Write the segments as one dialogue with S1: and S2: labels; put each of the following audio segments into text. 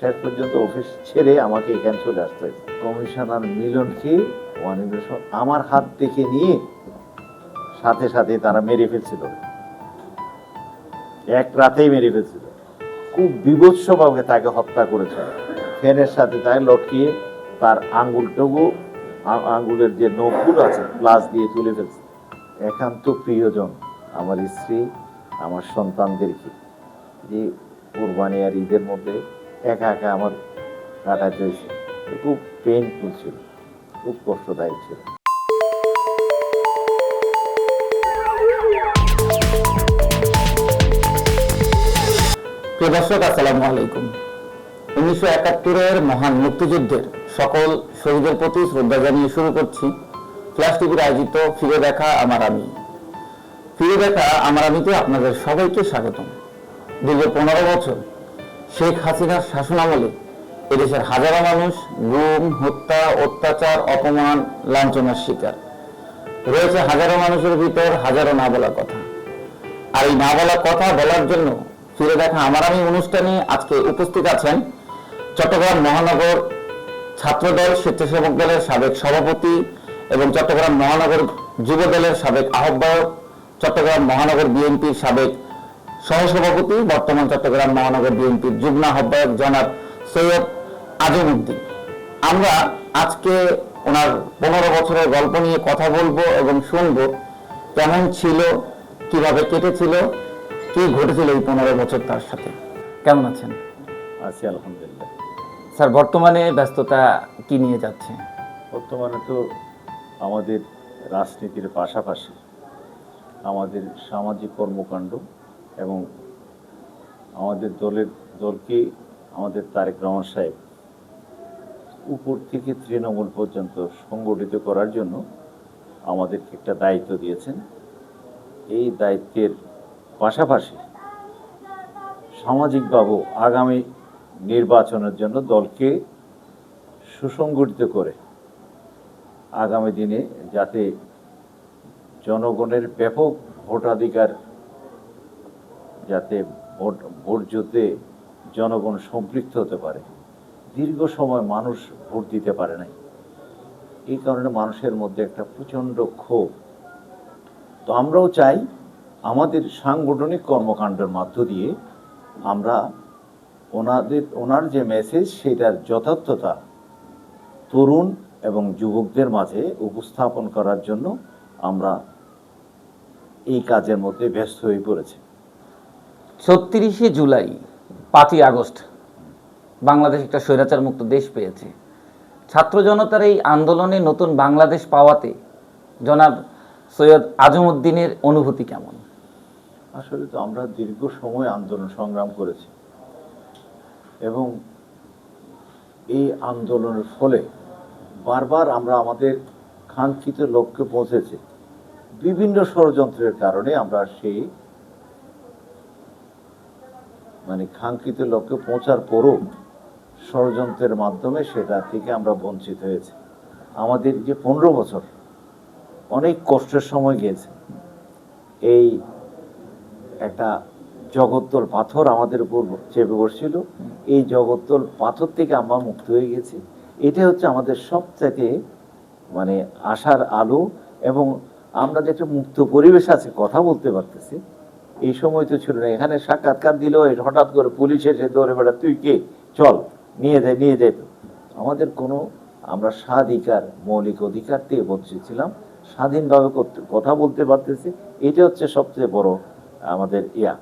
S1: শেষ পর্যন্ত অফিস ছেড়ে আমাকে এখানে চলে আসতে হয়েছে। কমিশনার মিলনকে ওয়ানিদুর আমার হাত থেকে নিয়ে সাথে সাথে তারা মেরে ফেলছিল। এক রাতেই মেরে ফেলছিল। খুব বিভৎসভাবে তাকে হত্যা করেছে ফ্যানের সাথে তাকে লটকিয়ে তার আঙ্গুলটুকু আঙ্গুলের যে নখগুলো আছে প্লাস দিয়ে তুলে ফেলছে। একান্ত প্রিয়জন আমার স্ত্রী, আমার সন্তানদেরকে। যে কোরবানি আর ঈদের মধ্যে একা একা আমার কাটাতে হয়েছে খুব পেইনফুল ছিল, খুব কষ্টদায়ক ছিল।
S2: দর্শক, আসসালামু আলাইকুম। উনিশশো একাত্তরের মহান মুক্তিযুদ্ধের সকল শহীদের প্রতি শ্রদ্ধা জানিয়ে শুরু করছি। ফ্ল্যাশ টিভির আয়োজিত ফিরে দেখা আমার আমি। ফিরে দেখা আমার আমিতে আপনাদের সবাইকে স্বাগতম। দীর্ঘ পনেরো বছর শেখ হাসিনার শাসনামলে এদেশের হাজারো মানুষ গুম, হত্যা, অত্যাচার, অপমান, লাঞ্ছনার শিকার। রয়েছে হাজারো মানুষের ভিতর হাজারো না বলা কথা। আর এই না বলা কথা বলার জন্য ফিরে দেখা আমার আমি অনুষ্ঠানে আজকে উপস্থিত আছেন চট্টগ্রাম মহানগর ছাত্রদল স্বেচ্ছাসেবক দলের সাবেক সভাপতি এবং চট্টগ্রাম মহানগর যুব দলের সাবেক আহ্বায়ক, চট্টগ্রাম মহানগর বিএনপির সাবেক সহসভাপতি বর্তমান চট্টগ্রাম মহানগর বিএনপির যুগ্ম আহ্বায়ক জনাব সৈয়দ আজম উদ্দিন। আমরা আজকে ওনার পনেরো বছরের গল্প নিয়ে কথা বলব এবং শুনব কেমন ছিল কীভাবে কেটেছিল কি ঘটেছিল এই পনেরো বছর তার সাথে। কেমন আছেন?
S1: আছি আলহামদুলিল্লাহ।
S2: স্যার বর্তমানে ব্যস্ততা কি নিয়ে যাচ্ছে?
S1: বর্তমানে তো আমাদের রাজনীতির পাশাপাশি আমাদের সামাজিক কর্মকাণ্ড এবং আমাদের দলের, দলকে আমাদের তারেক রহমান সাহেব উপর থেকে তৃণমূল পর্যন্ত সংগঠিত করার জন্য আমাদেরকে একটা দায়িত্ব দিয়েছেন। এই দায়িত্বের পাশাপাশি সামাজিকভাবে আগামী নির্বাচনের জন্য দলকে সুসংগঠিত করে আগামী দিনে যাতে জনগণের ব্যাপক ভোটাধিকার যাতে ভোট ভোট যুদ্ধে জনগণ সম্পৃক্ত হতে পারে। দীর্ঘ সময় মানুষ ভোট দিতে পারে নাই। এই কারণে মানুষের মধ্যে একটা প্রচণ্ড ক্ষোভ। তো আমরাও চাই আমাদের সাংগঠনিক কর্মকাণ্ডের মধ্য দিয়ে আমরা ওনাদের, ওনার যে মেসেজ সেটার যথার্থতা তরুণ এবং যুবকদের মাঝে উপস্থাপন করার জন্য আমরা এই কাজের মধ্যে ব্যস্ত হয়ে পড়েছি।
S2: ছত্রিশে জুলাই, পাঁচই আগস্ট, বাংলাদেশ একটা স্বৈরাচার মুক্ত দেশ পেয়েছে। ছাত্র জনতার এই আন্দোলনে নতুন বাংলাদেশ পাওয়াতে জনাব সৈয়দ আজম উদ্দিনের অনুভূতি কেমন?
S1: আসলে তো আমরা দীর্ঘ সময় আন্দোলন সংগ্রাম করেছি এবং এই আন্দোলনের ফলে বারবার আমরা আমাদের কাঙ্ক্ষিত লক্ষ্যে পৌঁছেছি। বিভিন্ন ষড়যন্ত্রের কারণে আমরা সেই মানে কাঙ্ক্ষিত লক্ষ্যে পৌঁছার পরও ষড়যন্ত্রের মাধ্যমে সেটা থেকে আমরা বঞ্চিত হয়েছি। আমাদের যে পনেরো বছর, অনেক কষ্টের সময় গিয়েছে। এই একটা জগত্তল পাথর আমাদের উপর চেপে বসছিল। এই জগত্তল পাথর থেকে আমরা মুক্ত হয়ে গেছি। এটা হচ্ছে আমাদের সবথেকে মানে আশার আলো এবং আমরা যে একটা মুক্ত পরিবেশ আছে, কথা বলতে পারতেছি এই সময় তো ছিল না। এখানে সাক্ষাৎকার দিল হঠাৎ করে পুলিশ এসে দৌড়ে বেড়া তুই কে? চল নিয়ে যায় নিয়ে যায় আমাদের কোনো আমরা স্বাধিকার মৌলিক অধিকার থেকে বঞ্চিত ছিলাম স্বাধীনভাবে করতে কথা বলতে পারতেছি। এটা হচ্ছে সবচেয়ে বড় আমাদের ইয়া।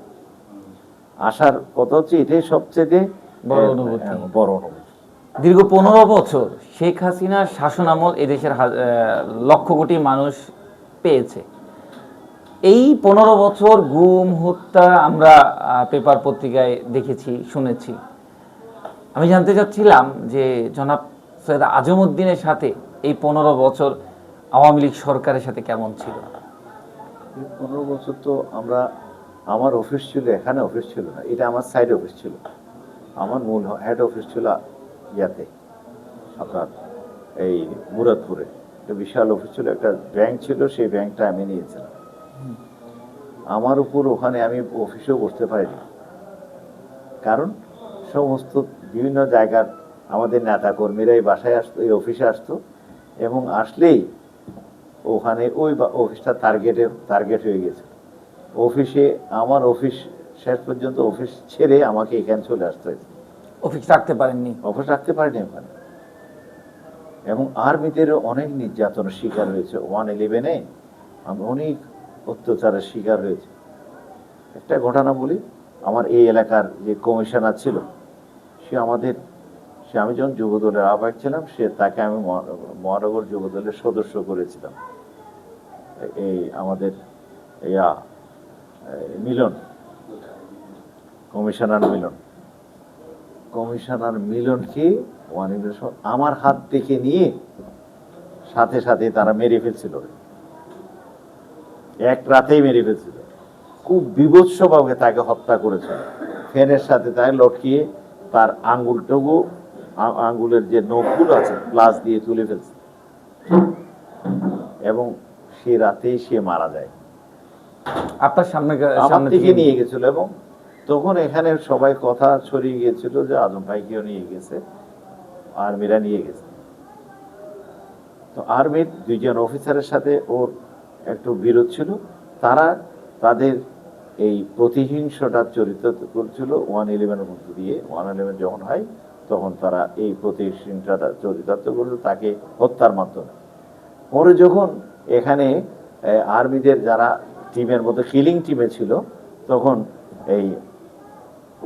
S1: আসার কথা হচ্ছে এটাই সবচেয়ে
S2: বড় অনুভূতি।
S1: বড় অনুভূতি।
S2: দীর্ঘ পনেরো বছর শেখ হাসিনার শাসনামল এদেশের লক্ষ কোটি মানুষ পেয়েছে। এই পনেরো বছর গুম, হত্যা আমরা পেপার পত্রিকায় দেখেছি, শুনেছি। আমি জানতে চাচ্ছিলাম যে জনাব সৈয়দ আজম উদ্দিনের সাথে এই পনেরো বছর আওয়ামী লীগ সরকারের সাথে কেমন ছিল?
S1: পনেরো বছর তো আমরা, আমার অফিস ছিল, এখানে অফিস ছিল না, এটা আমার সাইড অফিস ছিল। আমার মূল হেড অফিস ছিল ইয়াতে, আপনার এই মুরাদপুরে। একটা বিশাল অফিস ছিল, একটা ব্যাংক ছিল, সেই ব্যাংকটা আমি নিয়েছিলাম। আমার উপর ওখানে আমি অফিসেও বসতে পারিনি। কারণ সমস্ত বিভিন্ন জায়গার আমাদের নেতা কর্মীরা এই বাসায় আসতো এই অফিসে আসতো এবং আসলেই ওখানে ওই অফিসটা টার্গেটে টার্গেট হয়ে গেছে। অফিসে আমার অফিস শেষ পর্যন্ত অফিস ছেড়ে আমাকে এখানে চলে আসতে হয়েছে।
S2: অফিস রাখতে পারেননি।
S1: অফিস রাখতে পারেনি ওখানে। এবং আর্মিদের অনেক নির্যাতনের শিকার হয়েছে। ওয়ান ইলেভেনে আমি অনেক অত্যাচারের শিকার হয়েছে। একটা ঘটনা বলি, আমার এই এলাকার যে কমিশনার ছিল, সে আমাদের, সে আমি যখন যুবদলের আহ্বায়ক ছিলাম, সে তাকে আমি মহা- মহানগর যুবদলের সদস্য করেছিলাম। এই আমাদের, ইয়া মিলন, কমিশনার মিলন। কমিশনার মিলনকে আমার হাত থেকে নিয়ে সাথে সাথে তারা মেরে ফেলছিল। এক রাতেই মেরে ফেলছিল। খুব বিভৎসভাবে তাকে হত্যা করেছিল ফ্যানের সাথে তাকে লটকিয়ে তার আঙ্গুলটুকু আঙ্গুলের যে নখগুলো আছে প্লাস দিয়ে তুলে ফেলছে। এবং সে রাতেই সে মারা যায়।
S2: আপনার সামনে
S1: আমার
S2: সামনে
S1: থেকে নিয়ে গেছিল এবং তখন এখানে সবাই কথা ছড়িয়ে গিয়েছিল যে আজম ভাইকেও নিয়ে গেছে আর্মিরা নিয়ে গেছে। তো আর্মির দুইজন অফিসারের সাথে ওর একটু বিরোধ ছিল। তারা তাদের এই প্রতিহিংসটা চরিত্র করছিল ওয়ান ইলেভেনের মধ্য দিয়ে। ওয়ান ইলেভেন যখন হয়, তখন তারা এই প্রতিহিংসাটা চরিতার্থ করল তাকে হত্যার মাধ্যমে। পরে যখন এখানে আর্মিদের যারা টিমের মধ্যে কিলিং টিমে ছিল, তখন এই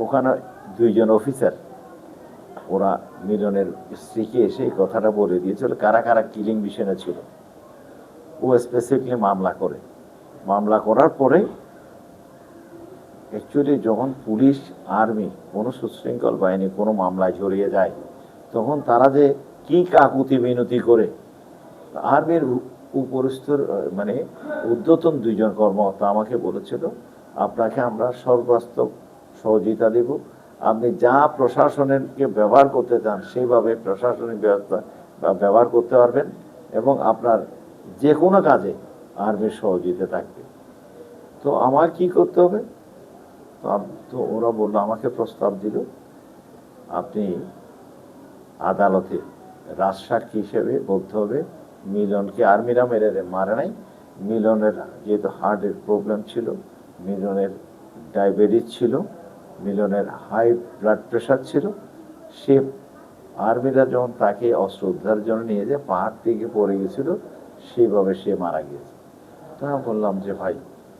S1: ওখানে দুইজন অফিসার ওরা মিলনের স্ত্রীকে এসে কথাটা বলে দিয়েছিল, কারা কারা কিলিং মিশনে ছিল। ও স্পেসিফিকলি মামলা করে। মামলা করার পরে অ্যাকচুয়ালি যখন পুলিশ আর্মি কোনো সুশৃঙ্খল বাহিনী, কোনো মামলায় জড়িয়ে যায়, তখন তারা যে কি কাকুতি মিনতি করে আর্মির উপরস্থর মানে ঊর্ধ্বতন দুইজন কর্মকর্তা আমাকে বলেছিল, আপনাকে আমরা সর্বাস্তব সহযোগিতা দেব। আপনি যা প্রশাসনেরকে ব্যবহার করতে চান, সেইভাবে প্রশাসনিক ব্যবস্থা ব্যবহার করতে পারবেন এবং আপনার যে কোনো কাজে আর্মির সহযোগিতা থাকবে। তো আমার কি করতে হবে? তো ওরা বলল, আমাকে প্রস্তাব দিল, আপনি আদালতে রাজসাক্ষী হিসেবে বলতে হবে, মিলনকে আর্মিরা মেরে মারে নাই। মিলনের যেহেতু হার্টের প্রবলেম ছিল, মিলনের ডায়াবেটিস ছিল, মিলনের হাই ব্লাড প্রেশার ছিল, সে আর্মিরা যখন তাকে অস্ত্র উদ্ধারের জন্য নিয়ে যায়, পাহাড় থেকে পড়ে গেছিল সেইভাবে সে মারা গিয়েছে। তো বললাম যে ভাই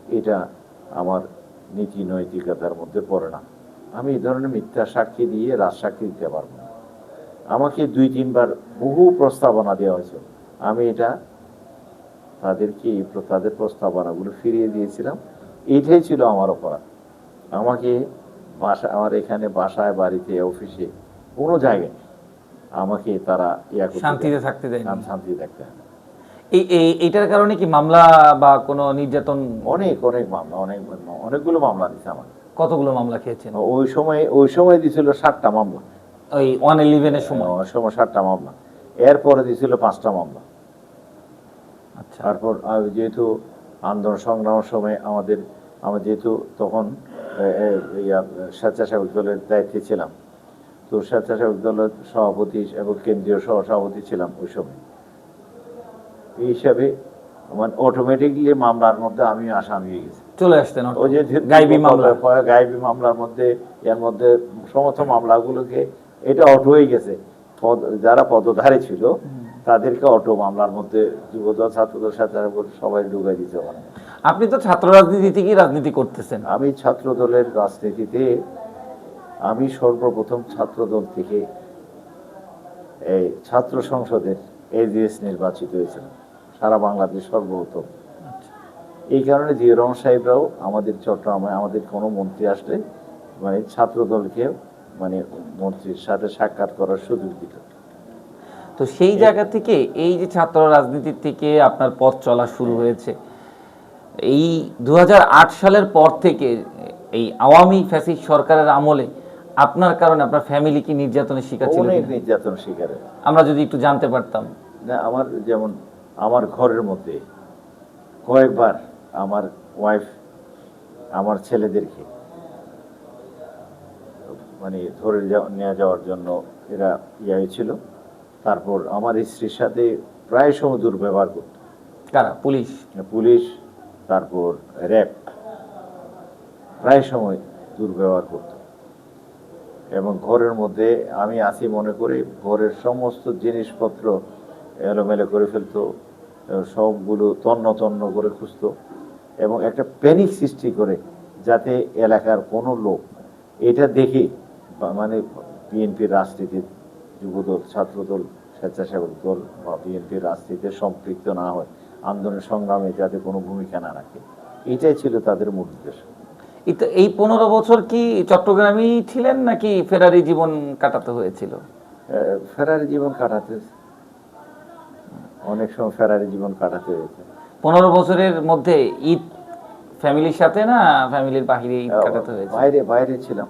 S1: এটা আমার নীতি নৈতিকতার মধ্যে পড়ে না। আমি এই ধরনের মিথ্যা সাক্ষী দিয়ে রাজসাক্ষী দিতে পারব না। আমাকে দুই তিনবার বহু প্রস্তাবনা দেওয়া হয়েছে। আমি এটা তাদেরকে এই তাদের প্রস্তাবনাগুলো ফিরিয়ে দিয়েছিলাম। এটাই ছিল আমার অপরাধ। আমাকে বাসা আমার এখানে বাসায় বাড়িতে অফিসে কোনো জায়গায় আমাকে তারা
S2: শান্তিতে
S1: দেয় না।
S2: থাকতে দেয়নি।
S1: আমি শান্তি থাকতে হয়।
S2: এই এই এইটার কারণে কি মামলা বা কোনো নির্যাতন?
S1: অনেক অনেক মামলা অনেক অনেকগুলো মামলা দিচ্ছে আমাকে।
S2: কতগুলো মামলা খেয়েছেন?
S1: ওই সময় ওই সময় দিছিল ষাটটা মামলা।
S2: ওই ওয়ান ইলেভেনের সময়?
S1: ওই সময় ষাটটা মামলা। এরপরে দিছিল পাঁচটা মামলা।
S2: আচ্ছা।
S1: তারপর যেহেতু আন্দোলন সংগ্রামের সময় আমাদের আমরা যেহেতু তখন স্বেচ্ছাসেবক দলের দায়িত্বে ছিলাম তো স্বেচ্ছাসেবক দলের সভাপতি এবং কেন্দ্রীয় সহ সভাপতি ছিলাম ওই সময়। এই হিসাবে মানে অটোমেটিকলি মামলার মধ্যে আমি আসামি হয়ে গেছি।
S2: চলে আসতেন
S1: ওই যে
S2: গাইবি মামলা।
S1: গাইবি মামলার মধ্যে এর মধ্যে সমস্ত মামলাগুলোকে এটা অটো হয়ে গেছে। যারা পদধারী ছিল তাদেরকে অটো মামলার মধ্যে যুবদল ছাত্রদল সাথে সবাই ঢুকাই দিতে পারে
S2: আপনি তো ছাত্র রাজনীতি থেকেই রাজনীতি করতেছেন?
S1: আমি ছাত্র দলের রাজনীতিতে আমি সর্বপ্রথম ছাত্র দল থেকে এই ছাত্র সংসদের এজিএস নির্বাচিত হয়েছিলাম। সারা বাংলাদেশ সর্বপ্রথম। এই কারণে জিয়া রহমান সাহেবরাও আমাদের চট্টগ্রামে আমাদের কোনো মন্ত্রী আসলে মানে ছাত্র দলকে মানে মন্ত্রীর সাথে সাক্ষাৎ করার সুযোগ দিত
S2: তো সেই জায়গা থেকে এই যে ছাত্র রাজনীতির থেকে আপনার পথ চলা শুরু হয়েছে এই দু হাজার আট সালের পর থেকে এই আওয়ামী ফ্যাসিস্ট সরকারের আমলে আপনার কারণে আপনার ফ্যামিলি কি নির্যাতনের শিকার ছিল
S1: নির্যাতন শিকারে।
S2: আমরা যদি একটু জানতে পারতাম।
S1: না আমার যেমন আমার ঘরের মধ্যে কয়েকবার আমার ওয়াইফ আমার ছেলেদেরকে মানে ধরে যাওয়া- নিয়ে যাওয়ার জন্য এরা ইয়ে হয়েছিল। তারপর আমার স্ত্রীর সাথে প্রায় সময় দুর্ব্যবহার করত।
S2: কারা? পুলিশ?
S1: পুলিশ তারপর র্যাব প্রায় সময় দুর্ব্যবহার করত। এবং ঘরের মধ্যে আমি আসি মনে করি ঘরের সমস্ত জিনিসপত্র এলোমেলো করে ফেলতো সবগুলো তন্ন তন্ন করে খুঁজতো এবং একটা প্যানিক সৃষ্টি করে যাতে এলাকার কোনো লোক এটা দেখে মানে বিএনপির রাজনীতির যুবদল ছাত্রদল স্বেচ্ছাসেবক দল বা বিএনপির রাজনীতিতে সম্পৃক্ত না হয় আন্দোলন সংগ্রামে যাতে কোনো ভূমিকা না রাখে এটাই ছিল তাদের মূল উদ্দেশ্য।
S2: এই তো- এই পনেরো বছর কি চট্টগ্রামেই ছিলেন নাকি ফেরারি জীবন কাটাতে হয়েছিল?
S1: ফেরারি জীবন কাটাতে অনেক সময় ফেরারি জীবন কাটাতে হয়েছে।
S2: পনেরো বছরের মধ্যে ঈদ ফ্যামিলির সাথে না ফ্যামিলির বাহিরে ঈদ কাটাতে হয়েছে?
S1: বাইরে বাইরে ছিলাম।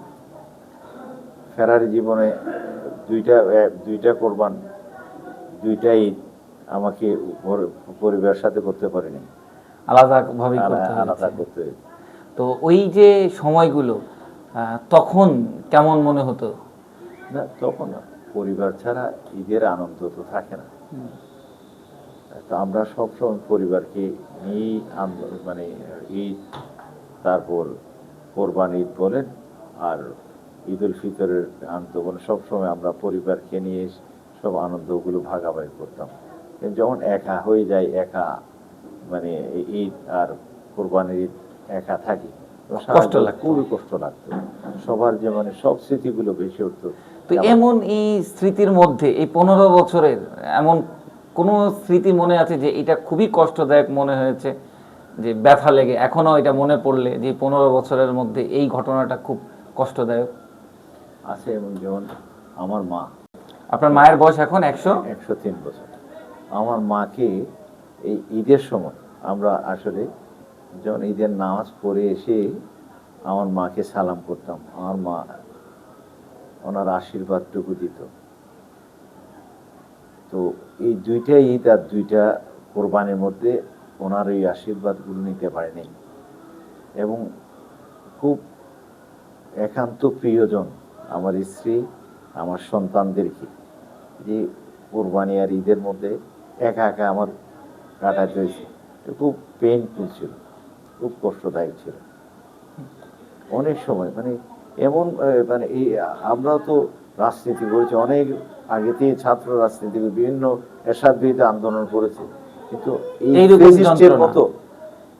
S1: ফেরারি জীবনে দুইটা দুইটা কোরবান দুইটা ঈদ আমাকে পরিবারের সাথে করতে পারিনি।
S2: আলাদা ভাবে করতে
S1: আলাদা করতে হয়েছে।
S2: তো ওই যে সময়গুলো তখন কেমন মনে হতো?
S1: না তখন পরিবার ছাড়া ঈদের আনন্দ তো থাকে না। তো আমরা সবসময় পরিবারকে নিয়েই মানে ঈদ তারপর কোরবান ঈদ বলেন আর ঈদ উল ফিতরের আনন্দ বলেন সবসময় আমরা পরিবারকে নিয়ে সব আনন্দগুলো ভাগাভাগি করতাম। কিন্তু যখন একা হয়ে যায় একা মানে ঈদ আর কোরবানির ঈদ একা থাকি
S2: কষ্ট লাগতো।
S1: খুবই কষ্ট লাগতো। সবার যে মানে সব স্মৃতিগুলো বেশি উঠতো।
S2: তো এমন এই স্মৃতির মধ্যে এই পনেরো বছরের এমন কোন স্মৃতি মনে আছে যে এটা খুবই কষ্টদায়ক মনে হয়েছে যে ব্যথা লেগে? এখনও এটা মনে পড়লে যে পনেরো বছরের মধ্যে এই ঘটনাটা খুব কষ্টদায়ক?
S1: আছে এবং যেমন আমার মা।
S2: আপনার মায়ের বয়স এখন একশো?
S1: একশো তিন বছর। আমার মাকে এই ঈদের সময় আমরা আসলে যখন ঈদের নামাজ পড়ে এসে আমার মাকে সালাম করতাম। আমার মা ওনার আশীর্বাদটুকু দিত। তো এই দুইটা ঈদ আর দুইটা কোরবানির মধ্যে ওনার এই আশীর্বাদগুলো নিতে পারেনি। এবং খুব একান্ত প্রিয়জন আমার স্ত্রী, আমার সন্তানদেরকে যে কোরবানি আর ঈদের মধ্যে একা একা আমার কাটাতে হয়েছে। খুব পেইনফুল ছিল, খুব কষ্টদায়ক ছিল। অনেক সময় মানে এমন মানে এই আমরা তো রাজনীতি করেছি। অনেক আগে থেকে ছাত্র রাজনীতি বিভিন্ন এরশাদ বিরুদ্ধে আন্দোলন করেছে। কিন্তু এই। মতো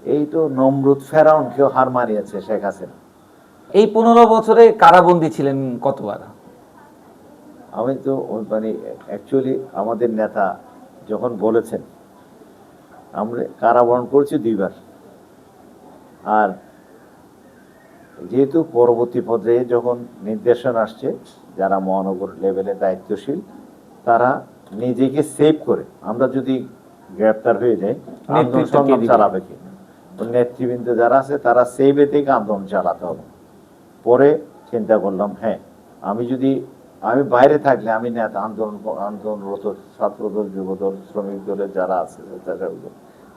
S1: এই তো নমরুদ ফেরাউন কেউ হার মানিয়েছে শেখ হাসিনা।
S2: এই পনেরো বছরে কারাবন্দী ছিলেন কতবার?
S1: আমি তো মানে অ্যাকচুয়ালি আমাদের নেতা যখন বলেছেন আমরা কারাবরণ করছি দুইবার। আর যেহেতু পরবর্তী পর্যায়ে যখন নির্দেশন আসছে যারা মহানগর লেভেলে দায়িত্বশীল তারা নিজেকে সেভ করে। আমরা যদি গ্রেপ্তার হয়ে যাই আন্দোলন সংগ্রাম চালাবে কে? নেতৃবৃন্দ যারা আছে তারা সেভে থেকে আন্দোলন চালাতে হবে। পরে চিন্তা করলাম হ্যাঁ আমি যদি আমি বাইরে থাকলে আমি নেতা আন্দোলন আন্দোলনরত ছাত্রদল যুবদল শ্রমিক দলের যারা আছে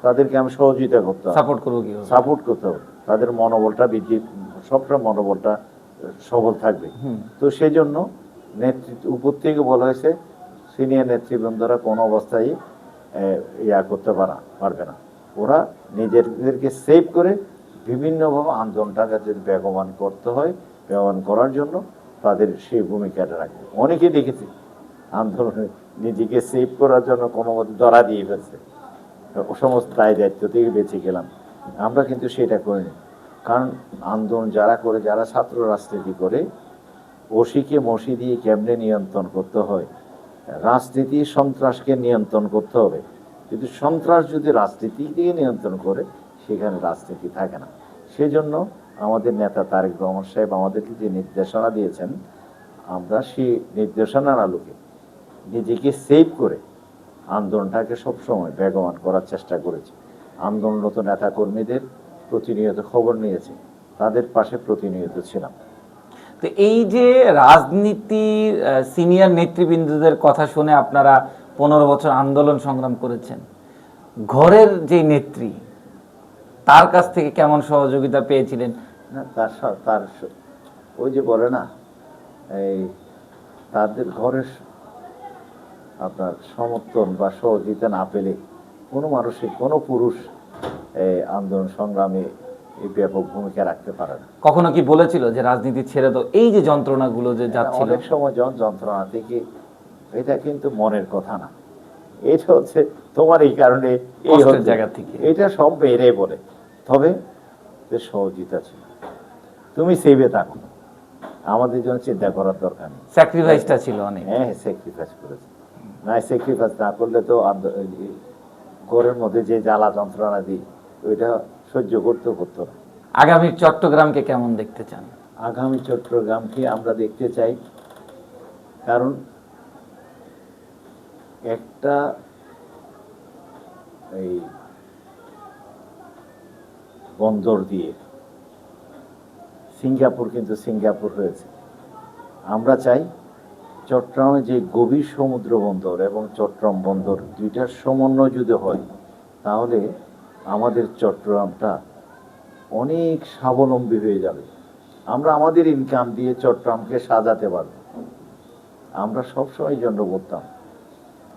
S1: তাদেরকে আমি সহযোগিতা করতে হবে।
S2: সাপোর্ট করব
S1: সাপোর্ট করতে হবে। তাদের মনোবলটা বৃদ্ধি সবসময় মনোবলটা সবল থাকবে। তো সেই জন্য নেতৃত্ব উপর থেকে বলা হয়েছে সিনিয়র নেতৃবৃন্দরা কোনো অবস্থায় ইয়া করতে পারা পারবে না। ওরা নিজেদেরকে সেভ করে বিভিন্নভাবে আন্দোলনটাকে যদি বেগবান করতে হয় বেগবান করার জন্য তাদের সেই ভূমিকাটা রাখবে। অনেকে দেখেছি আন্দোলনে নিজেকে সেভ করার জন্য কোনো মতে ধরা দিয়ে ফেলছে। সমস্ত দায় দায়িত্ব থেকে বেঁচে গেলাম। আমরা কিন্তু সেটা করিনি। কারণ আন্দোলন যারা করে, যারা ছাত্র রাজনীতি করে, ওসিকে মসি দিয়ে কেমনে নিয়ন্ত্রণ করতে হয়? রাজনীতি সন্ত্রাসকে নিয়ন্ত্রণ করতে হবে। কিন্তু সন্ত্রাস যদি রাজনীতি দিয়ে নিয়ন্ত্রণ করে, সেখানে রাজনীতি থাকে না। সেজন্য আমাদের নেতা তারেক রহমান সাহেব আমাদেরকে যে নির্দেশনা দিয়েছেন, আমরা সেই নির্দেশনার আলোকে নিজেকে সেভ করে আন্দোলনটাকে সবসময় বেগবান করার চেষ্টা করেছি। আন্দোলনরত নেতা কর্মীদের প্রতিনিয়ত খবর নিয়েছি। তাদের পাশে প্রতিনিয়ত ছিলাম।
S2: তো এই যে রাজনীতির সিনিয়র নেতৃবৃন্দদের কথা শুনে আপনারা পনেরো বছর আন্দোলন সংগ্রাম করেছেন। ঘরের যে নেত্রী তার কাছ থেকে কেমন সহযোগিতা পেয়েছিলেন?
S1: না তার তার ওই যে বলে না এই তাদের ঘরের আপনার সমর্থন বা সহযোগিতা না পেলে কোনো মানুষের কোনো পুরুষ এই আন্দোলন সংগ্রামে এই ব্যাপক ভূমিকা রাখতে পারে না।
S2: কখনো কি বলেছিল যে রাজনীতি ছেড়ে দাও? এই যে যন্ত্রণাগুলো যে যাচ্ছিল।
S1: অনেক সময় যন্ত্রণা থেকে এটা কিন্তু মনের কথা না। এটা হচ্ছে তোমার এই কারণে এই
S2: জায়গা থেকে।
S1: এটা সব বেড়ে বলে। তবে যে সহযোগিতা ছিল। তুমি সেভে থাকো। আমাদের জন্য চিন্তা করার দরকার নেই।
S2: স্যাক্রিফাইসটা ছিল অনেক।
S1: হ্যাঁ স্যাক্রিফাইস করেছে। না স্যাক্রিফাইস না করলে তো ঘরের মধ্যে যে জ্বালা যন্ত্রণা দিই ওইটা সহ্য করতো না।
S2: আগামী চট্টগ্রামকে কেমন দেখতে চান?
S1: আগামী চট্টগ্রামকে আমরা দেখতে চাই। কারণ একটা এই বন্দর দিয়ে সিঙ্গাপুর কিন্তু সিঙ্গাপুর হয়েছে। আমরা চাই চট্টগ্রামে যে গভীর সমুদ্র বন্দর এবং চট্টগ্রাম বন্দর দুইটার সমন্বয় যদি হয়, তাহলে আমাদের চট্টগ্রামটা অনেক স্বাবলম্বী হয়ে যাবে। আমরা আমাদের ইনকাম দিয়ে চট্টগ্রামকে সাজাতে পারব। আমরা সবসময় জন্য বলতাম,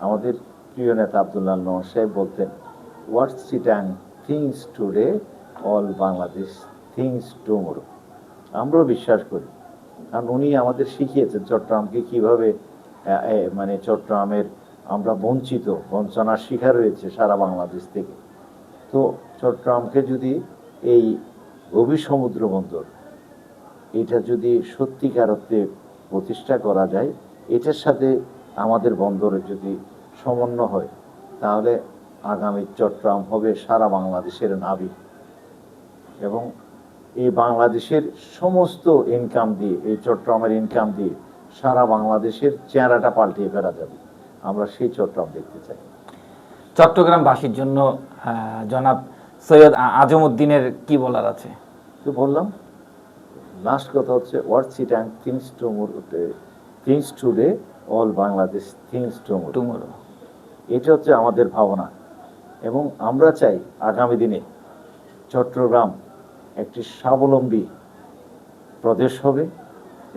S1: আমাদের প্রিয় নেতা আবদুল্লাহ নোয়ার সাহেব বলতেন what's Chittagong thinks today all Bangladesh thinks tomorrow আমরাও বিশ্বাস করি। কারণ উনি আমাদের শিখিয়েছেন চট্টগ্রামকে কীভাবে মানে চট্টগ্রামের আমরা বঞ্চিত, বঞ্চনার শিকার হয়েছে সারা বাংলাদেশ থেকে। তো চট্টগ্রামকে যদি এই গভীর সমুদ্র বন্দর, এটা যদি সত্যিকার অর্থে প্রতিষ্ঠা করা যায়, এটার সাথে আমাদের বন্দরের যদি সমন্বয় হয়, তাহলে আগামী চট্টগ্রাম হবে সারা বাংলাদেশের নাবিক। এবং এই বাংলাদেশের সমস্ত ইনকাম দিয়ে এই চট্টগ্রামের ইনকাম দিয়ে সারা বাংলাদেশের চেহারাটা পাল্টিয়ে ফেরা যাবে। আমরা সেই চট্টগ্রাম দেখতে চাই।
S2: চট্টগ্রামবাসীর জন্য জনাব সৈয়দ আ- আজমউদ্দিনের কি বলার আছে?
S1: তো বললাম লাস্ট কথা হচ্ছে what Chittagong thinks to thinks today all Bangladesh thinks tomorrow
S2: tomorrow
S1: এটা হচ্ছে আমাদের ভাবনা। এবং আমরা চাই আগামী দিনে চট্টগ্রাম একটি স্বাবলম্বী প্রদেশ হবে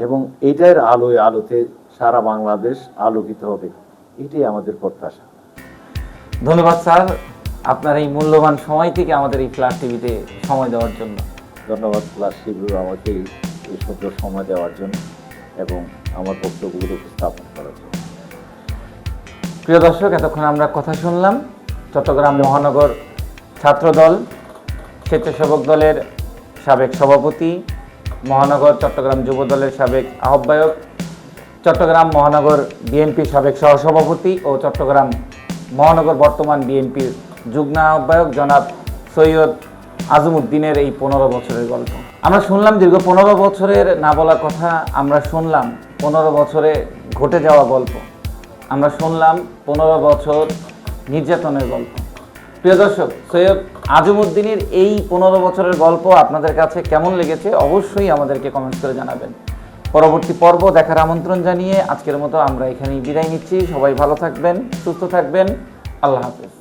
S1: এবং এটার আলোয় আলোতে সারা বাংলাদেশ আলোকিত হবে। এটাই আমাদের প্রত্যাশা।
S2: ধন্যবাদ স্যার। আপনার এই মূল্যবান সময় থেকে আমাদের এই ফ্ল্যাট টিভিতে সময় দেওয়ার জন্য।
S1: ধন্যবাদ ক্লাস শিবির আমাকে এই এই সুন্দর সময় দেওয়ার জন্য এবং আমার বক্তব্যগুলো উপস্থাপন করার জন্য।
S2: প্রিয় দর্শক এতক্ষণ আমরা কথা শুনলাম। চট্টগ্রাম মহানগর ছাত্রদল স্বেচ্ছাসেবক দলের সাবেক সভাপতি, মহানগর চট্টগ্রাম যুব দলের সাবেক আহ্বায়ক, চট্টগ্রাম মহানগর বিএনপির সাবেক সহসভাপতি ও চট্টগ্রাম মহানগর বর্তমান বিএনপির যুগ্ম আহ্বায়ক জনাব সৈয়দ আজমউদ্দিনের এই পনেরো বছরের গল্প। আমরা শুনলাম দীর্ঘ পনেরো বছরের না বলার কথা, আমরা শুনলাম পনেরো বছরে ঘটে যাওয়া গল্প। আমরা শুনলাম পনেরো বছর নির্যাতনের গল্প। প্রিয় দর্শক, সৈয়দ আজমুদ্দিনের এই পনেরো বছরের গল্প আপনাদের কাছে কেমন লেগেছে অবশ্যই আমাদেরকে কমেন্ট করে জানাবেন। পরবর্তী পর্ব দেখার আমন্ত্রণ জানিয়ে আজকের মতো আমরা এখানেই বিদায় নিচ্ছি। সবাই ভালো থাকবেন, সুস্থ থাকবেন। আল্লাহ হাফেজ।